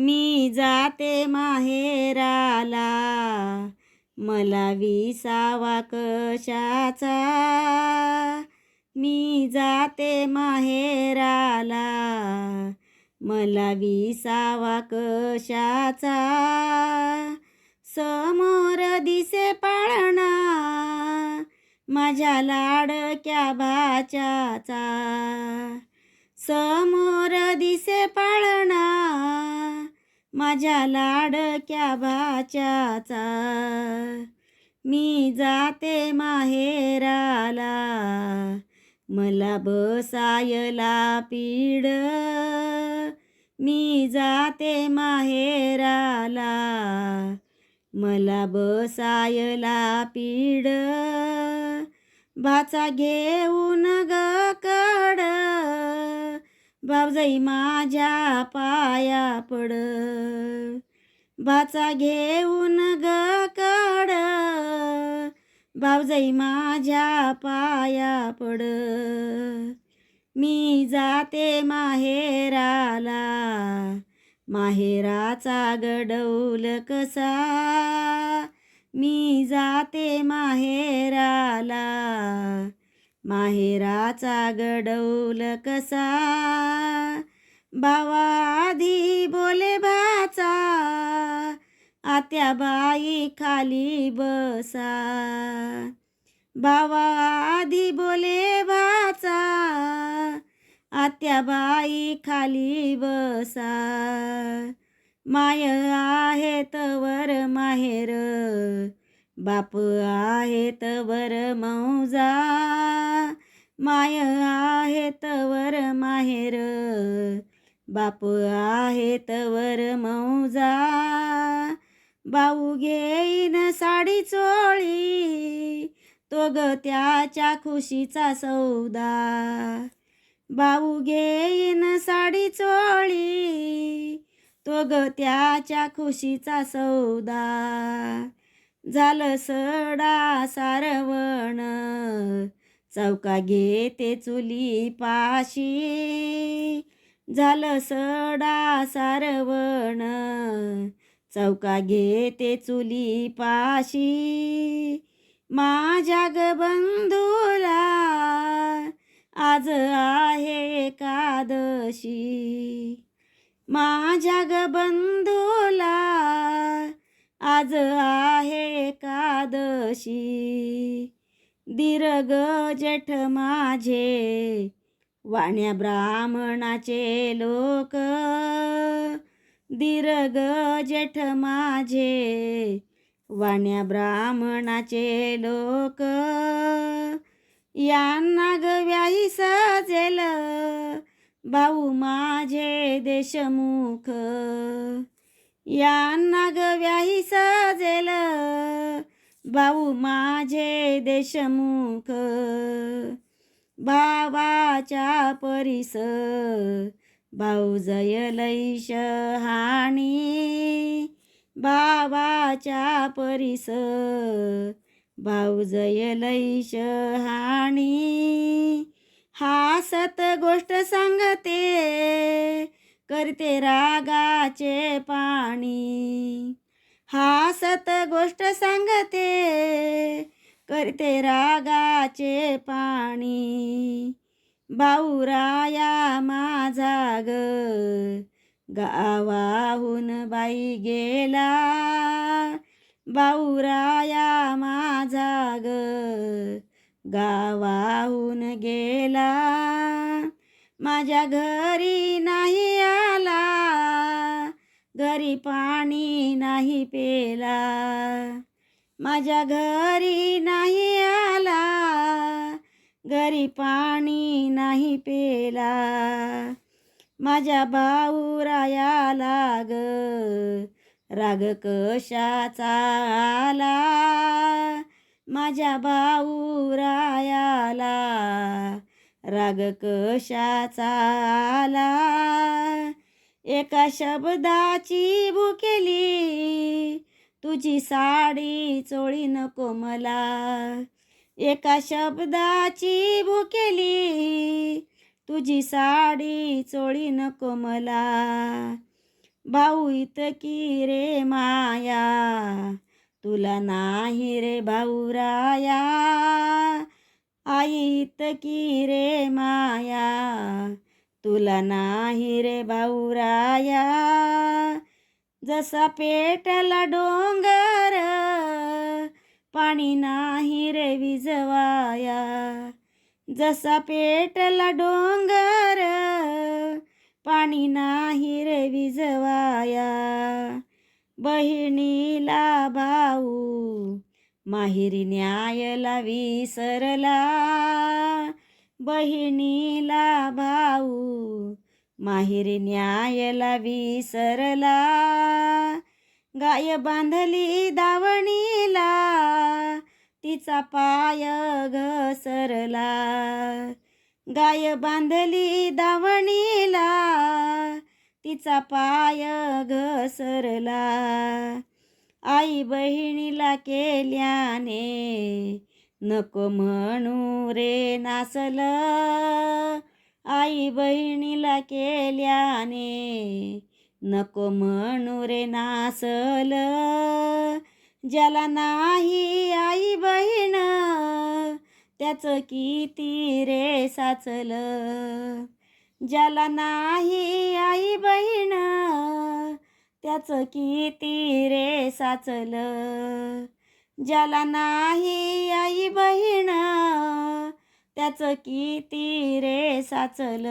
मी जाते माहेराला. मला विसावा कशाचा? मी जाते माहेराला. मला विसावा कशाचा? समोर दिसे पाळणा. माझ्या लाडक्या भाच्याचा. समोर दिसे पाळणा. माझ्या लाडक्या भाच्याचा. मी जाते माहेराला. मला बसायला पीड. मी जाते माहेराला. मला बसायला पीड. भाचा घेऊन ग कड. बावजाई माझ्या पाया पड. बाचा घेऊन ग कड. बावजाई माझ्या पाया पड. मी जाते माहेराला. माहेराचा गडौल कसा? मी जाते माहेराला. माहेराचा गडौल कसा? बावा आधी बोले भाचा. आत्या बाई खाली बसा. बावा आधी बोले भाचा. आत्या बाई खाली बसा. माय आहे तवर माहेर. बाप आहे तवर मौजा माय आहे तवर माहेर. बाप आहे तवर मौजा बाऊ घेईन साडी चोळी तो ग त्याच्या खुशीचा सौदा. बाऊ घेईन साडी चोळी तो ग त्याच्या खुशीचा सौदा. झालं सडा सारवण. चौका घेते चुली पाशी. झालं सडा सारवण. चौका घेते चुली पाशी. माझ्या ग बंधूला आज आहे एकादशी. माझ्या ग बंधूला आज आहे एकादशी. दीर्घ जेठ माझे वाण्या ब्राह्मणाचे लोक. दीर्घ जेठ माझे वाण्या ब्राह्मणाचे लोक. यांना गव्याही सजेल भाऊ माझे देशमुख. या गव्याही सजेल. भाऊ माझे देशमुख. भावाच्या परिस. भाऊ जयलैश हाणी भावाच्या परिस. भाऊ जयलैश हाणी हासत गोष्ट सांगते. करते रागाचे पाणी. हासत गोष्ट सांगते करते रागाचे पाणी. बाऊराया माझा ग गावाहून बाई गेला. बाऊराया माझा ग गावाहून गेला. माझ्या घरी नाही आला घरी पाणी नाही पेला माझ्या घरी नाही आला घरी पाणी नाही पेला माझ्या भाऊरायाला ग राग कशाचा आला? माझ्या भाऊरायाला राग कशाचा आला? एका शब्दाची भुकेली तुझी साडी चोळी नको मला. एका शब्दाची भुकेली तुझी साडी चोळी नको मला. भाऊ इतकी रे माया. तुला नाही रे भाऊ राया. आई इतकी रे माया? तुला नाही रे भाऊराया जसा पेटला डोंगर पाणी नाही रे विजवाया. जसा पेटला डोंगर पाणी नाही रे विजवाया. बहिणीला भाऊ माहेरी न्यायला विसरला बहिणीला भाऊ. माहेरी न्यायला विसरला गाय बांधली दावणीला तिचा पाय घसरला. गाय बांधली दावणीला तिचा पाय घसरला. आई बहिणीला केल्याने नको म्हणू रे नासल आई बहिणीला केल्याने नको म्हणू रे नासल ज्याला नाही आई बहीण त्याचं किती रे साचलं. ज्याला नाही आई बहीण त्याचं किती रे साचल. ज्याला नाही आई बहीण त्याचं किती रे साचल.